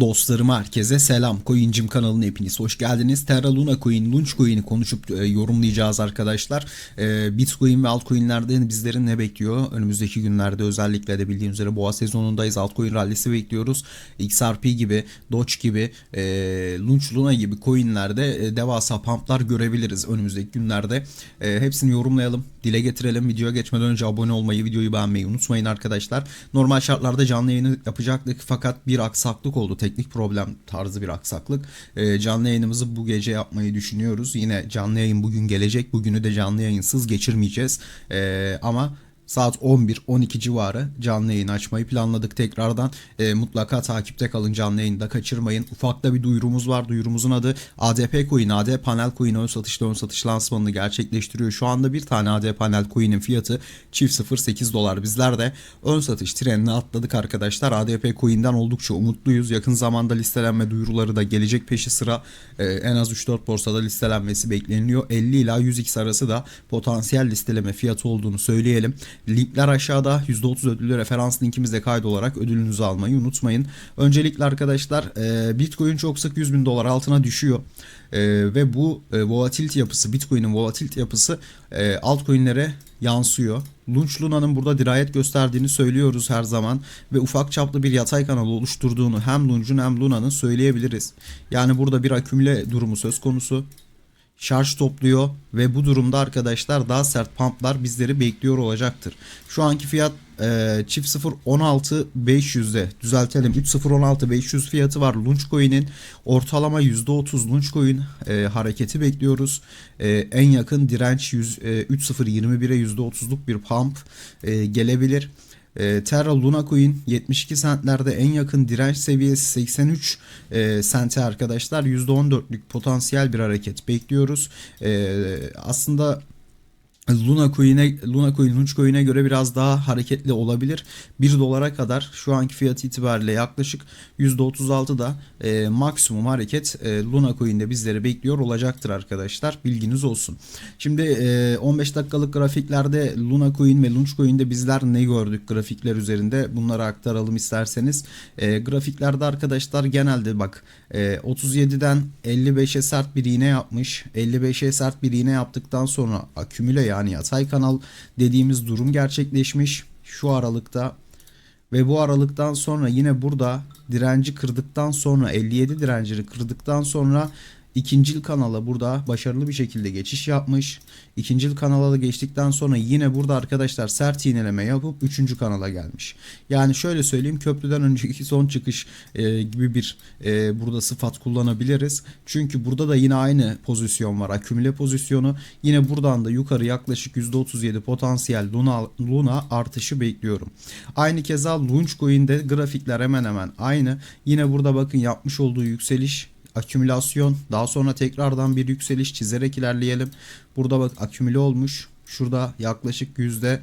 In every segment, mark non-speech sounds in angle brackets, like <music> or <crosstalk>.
Dostlarım herkese selam. Coincim kanalına hepiniz hoş geldiniz. Terra Luna Coin, Launch Coin'i konuşup e, yorumlayacağız arkadaşlar. E, Bitcoin ve altcoin'lerde bizlerin ne bekliyor? Önümüzdeki günlerde özellikle de bildiğiniz üzere boğa sezonundayız. Altcoin rallisi bekliyoruz. XRP gibi, Doge gibi, e, Launch Luna gibi coin'lerde e, devasa pumplar görebiliriz önümüzdeki günlerde. E, hepsini yorumlayalım, dile getirelim. Videoya geçmeden önce abone olmayı, videoyu beğenmeyi unutmayın arkadaşlar. Normal şartlarda canlı yayını yapacaktık fakat bir aksaklık oldu teknik problem tarzı bir aksaklık. Ee, canlı yayınımızı bu gece yapmayı düşünüyoruz. Yine canlı yayın bugün gelecek. Bugünü de canlı yayınsız geçirmeyeceğiz. Ee, ama Saat 11-12 civarı canlı yayın açmayı planladık tekrardan. E, mutlaka takipte kalın canlı yayında kaçırmayın. Ufakta bir duyurumuz var. Duyurumuzun adı ADP Coin, AD Panel Coin ön satışta ön satış lansmanını gerçekleştiriyor. Şu anda bir tane AD Panel Coin'in fiyatı çift 0.8 dolar. Bizler de ön satış trenine atladık arkadaşlar. ADP Coin'den oldukça umutluyuz. Yakın zamanda listelenme duyuruları da gelecek peşi sıra. E, en az 3-4 borsada listelenmesi bekleniyor. 50 ila 100x arası da potansiyel listeleme fiyatı olduğunu söyleyelim. Linkler aşağıda %30 ödüllü referans linkimizde kaydolarak ödülünüzü almayı unutmayın. Öncelikle arkadaşlar e, Bitcoin çok sık 100 bin dolar altına düşüyor. E, ve bu e, volatility yapısı Bitcoin'in volatility yapısı e, altcoin'lere yansıyor. Launch Luna'nın burada dirayet gösterdiğini söylüyoruz her zaman ve ufak çaplı bir yatay kanal oluşturduğunu hem Launch'un hem Luna'nın söyleyebiliriz. Yani burada bir akümüle durumu söz konusu şarj topluyor ve bu durumda arkadaşlar daha sert pumplar bizleri bekliyor olacaktır. Şu anki fiyat e, çift 0 16 500'de düzeltelim 3 0 16 500 fiyatı var Launchcoin'in ortalama %30 Launchcoin e, hareketi bekliyoruz. E, en yakın direnç 100, e, 3 0 21'e %30'luk bir pump e, gelebilir. E, Terra Luna Coin 72 centlerde en yakın direnç seviyesi 83 e, sente arkadaşlar. %14'lük potansiyel bir hareket bekliyoruz. E, aslında Luna Coin'e Luna Coin Launch Coin'e göre biraz daha hareketli olabilir. 1 dolara kadar şu anki fiyat itibariyle yaklaşık %36 da e, maksimum hareket e, Luna Coin'de bizleri bekliyor olacaktır arkadaşlar. Bilginiz olsun. Şimdi e, 15 dakikalık grafiklerde Luna Coin ve Launch Coin'de bizler ne gördük grafikler üzerinde bunları aktaralım isterseniz. E, grafiklerde arkadaşlar genelde bak e, 37'den 55'e sert bir iğne yapmış. 55'e sert bir iğne yaptıktan sonra akümüle yani yatay kanal dediğimiz durum gerçekleşmiş şu aralıkta. Ve bu aralıktan sonra yine burada direnci kırdıktan sonra 57 direncini kırdıktan sonra ikincil kanala burada başarılı bir şekilde geçiş yapmış. İkincil kanala da geçtikten sonra yine burada arkadaşlar sert iğneleme yapıp üçüncü kanala gelmiş. Yani şöyle söyleyeyim köprüden önceki <laughs> son çıkış e, gibi bir e, burada sıfat kullanabiliriz. Çünkü burada da yine aynı pozisyon var. Akümüle pozisyonu. Yine buradan da yukarı yaklaşık %37 potansiyel Luna, Luna artışı bekliyorum. Aynı keza Launchcoin'de grafikler hemen hemen aynı. Yine burada bakın yapmış olduğu yükseliş akümülasyon daha sonra tekrardan bir yükseliş çizerek ilerleyelim. Burada bak akümüle olmuş. Şurada yaklaşık yüzde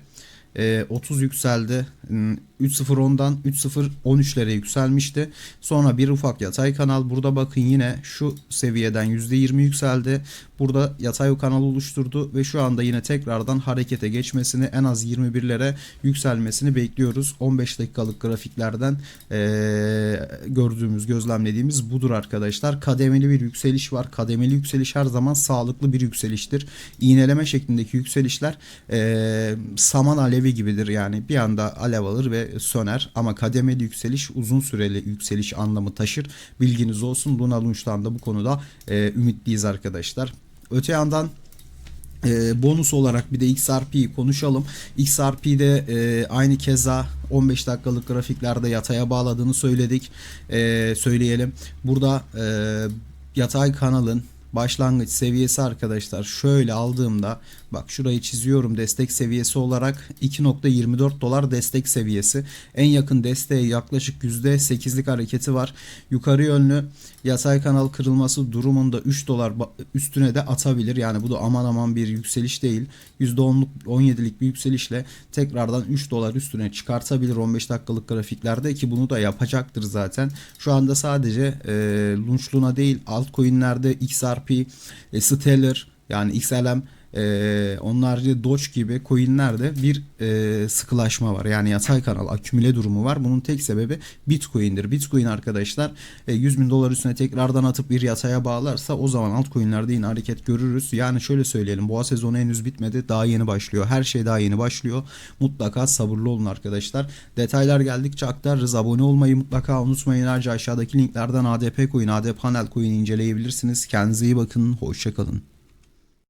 30 yükseldi. 3.010'dan 3.013'lere yükselmişti. Sonra bir ufak yatay kanal. Burada bakın yine şu seviyeden %20 yükseldi. Burada yatay kanal oluşturdu ve şu anda yine tekrardan harekete geçmesini en az 21'lere yükselmesini bekliyoruz. 15 dakikalık grafiklerden ee, gördüğümüz, gözlemlediğimiz budur arkadaşlar. Kademeli bir yükseliş var. Kademeli yükseliş her zaman sağlıklı bir yükseliştir. İğneleme şeklindeki yükselişler ee, saman alevi gibidir. Yani bir anda alev alır ve söner ama kademeli yükseliş uzun süreli yükseliş anlamı taşır. Bilginiz olsun. Luna Launch'tan da bu konuda e, ümitliyiz arkadaşlar. Öte yandan e, bonus olarak bir de XRP'yi konuşalım. XRP'de e, aynı keza 15 dakikalık grafiklerde yataya bağladığını söyledik. E, söyleyelim. Burada e, yatay kanalın başlangıç seviyesi arkadaşlar şöyle aldığımda bak şurayı çiziyorum destek seviyesi olarak 2.24 dolar destek seviyesi. En yakın desteğe yaklaşık %8'lik hareketi var. Yukarı yönlü yatay kanal kırılması durumunda 3 dolar üstüne de atabilir. Yani bu da aman aman bir yükseliş değil. %10'luk 17'lik bir yükselişle tekrardan 3 dolar üstüne çıkartabilir 15 dakikalık grafiklerde ki bunu da yapacaktır zaten. Şu anda sadece e, Lunch Luna değil altcoin'lerde XRP, e, Stellar yani XLM Ee, onun harici Doge gibi coinlerde bir e, sıkılaşma var. Yani yatay kanal akümüle durumu var. Bunun tek sebebi Bitcoin'dir. Bitcoin arkadaşlar e, 100 bin dolar üstüne tekrardan atıp bir yataya bağlarsa o zaman altcoin'lerde yine hareket görürüz. Yani şöyle söyleyelim boğa sezonu henüz bitmedi. Daha yeni başlıyor. Her şey daha yeni başlıyor. Mutlaka sabırlı olun arkadaşlar. Detaylar geldikçe aktarırız. Abone olmayı mutlaka unutmayın. Ayrıca aşağıdaki linklerden ADP coin, AD panel coin inceleyebilirsiniz. Kendinize iyi bakın. Hoşçakalın.